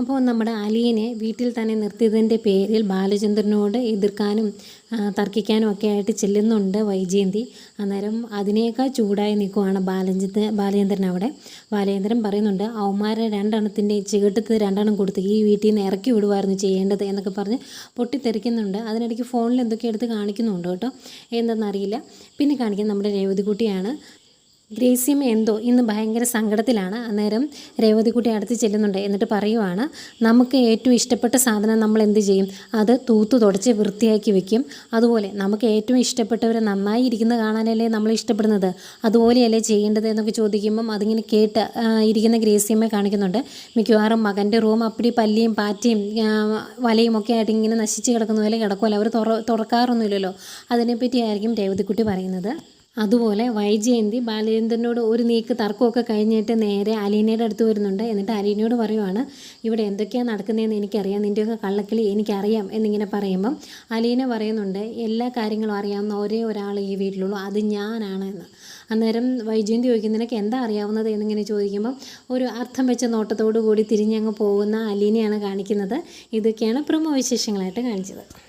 അപ്പോൾ നമ്മുടെ അലിയനെ വീട്ടിൽ തന്നെ നിർത്തിയതിന്റെ പേരിൽ ബാലചന്ദ്രനോട് എതിർക്കാനും തർക്കിക്കാനും ഒക്കെ ആയിട്ട് ചെല്ലുന്നുണ്ട് വൈജയന്തി. അന്നേരം അതിനേക്കാൾ ചൂടായി നിൽക്കുവാണ് ബാലചന്ദ്ര ബാലചന്ദ്രൻ അവിടെ. ബാലചന്ദ്രൻ പറയുന്നുണ്ട് അവന്മാരെ രണ്ടെണ്ണത്തിന്റെ ചികിട്ടത്ത് രണ്ടെണ്ണം കൊടുത്ത് ഈ വീട്ടിൽ നിന്ന് ഇറക്കി വിടുമായിരുന്നു ചെയ്യേണ്ടത് എന്നൊക്കെ പറഞ്ഞ് പൊട്ടിത്തെറിക്കുന്നുണ്ട്. അതിനിടയ്ക്ക് ഫോണിൽ എന്തൊക്കെ എടുത്ത് കാണിക്കുന്നുണ്ട് കേട്ടോ. എന്തെന്നറിയില്ല. പിന്നെ കാണിക്കുന്നത് നമ്മുടെ രേവതിക്കുട്ടിയാണ്. ഗ്രേസിയമ്മ എന്തോ ഇന്ന് ഭയങ്കര സങ്കടത്തിലാണ്. അന്നേരം രേവതിക്കുട്ടി അടുത്ത് ചെല്ലുന്നുണ്ട്. എന്നിട്ട് പറയുവാണ് നമുക്ക് ഏറ്റവും ഇഷ്ടപ്പെട്ട സാധനം നമ്മൾ എന്ത് ചെയ്യും? അത് തൂത്ത് തുടച്ച് വൃത്തിയാക്കി വെക്കും. അതുപോലെ നമുക്ക് ഏറ്റവും ഇഷ്ടപ്പെട്ടവരെ നന്നായി ഇരിക്കുന്നത് കാണാനല്ലേ നമ്മൾ ഇഷ്ടപ്പെടുന്നത്? അതുപോലെയല്ലേ ചെയ്യേണ്ടത്? എന്നൊക്കെ ചോദിക്കുമ്പം അതിങ്ങനെ കേട്ട് ഇരിക്കുന്ന ഗ്രേസിയമ്മയെ കാണിക്കുന്നുണ്ട്. മിക്കവാറും മകന്റെ റൂം അപ്പടി പല്ലിയും പാറ്റയും വലയും ഒക്കെ ആയിട്ട് ഇങ്ങനെ നശിച്ച് കിടക്കുന്ന പോലെ കിടക്കുമല്ലോ അവർ തുറ തുറക്കാറൊന്നുമില്ലല്ലോ. അതിനെപ്പറ്റിയായിരിക്കും രേവതിക്കുട്ടി പറയുന്നത്. അതുപോലെ വൈജയന്തി ബാലചന്ദ്രനോട് ഒരു നീക്ക് തർക്കമൊക്കെ കഴിഞ്ഞിട്ട് നേരെ അലീനയുടെ അടുത്ത് വരുന്നുണ്ട്. എന്നിട്ട് അലീനയോട് പറയുവാണ് ഇവിടെ എന്തൊക്കെയാണ് നടക്കുന്നതെന്ന് എനിക്കറിയാം. നിന്റെയൊക്കെ കള്ളക്കിളി എനിക്കറിയാം എന്നിങ്ങനെ പറയുമ്പം അലീന പറയുന്നുണ്ട് എല്ലാ കാര്യങ്ങളും അറിയാവുന്ന ഒരേ ഒരാൾ ഈ വീട്ടിലുള്ളൂ. അത് ഞാനാണ് എന്ന്. അന്നേരം വൈജയന്തി ചോദിക്കുന്നതിനൊക്കെ എന്താ അറിയാവുന്നത്? എന്നിങ്ങനെ ചോദിക്കുമ്പം ഒരു അർത്ഥം വെച്ച നോട്ടത്തോടു കൂടി തിരിഞ്ഞങ്ങ് പോകുന്ന അലീനയാണ് കാണിക്കുന്നത്. ഇതൊക്കെയാണ് പ്രമോ വിശേഷങ്ങളായിട്ട് കാണിച്ചത്.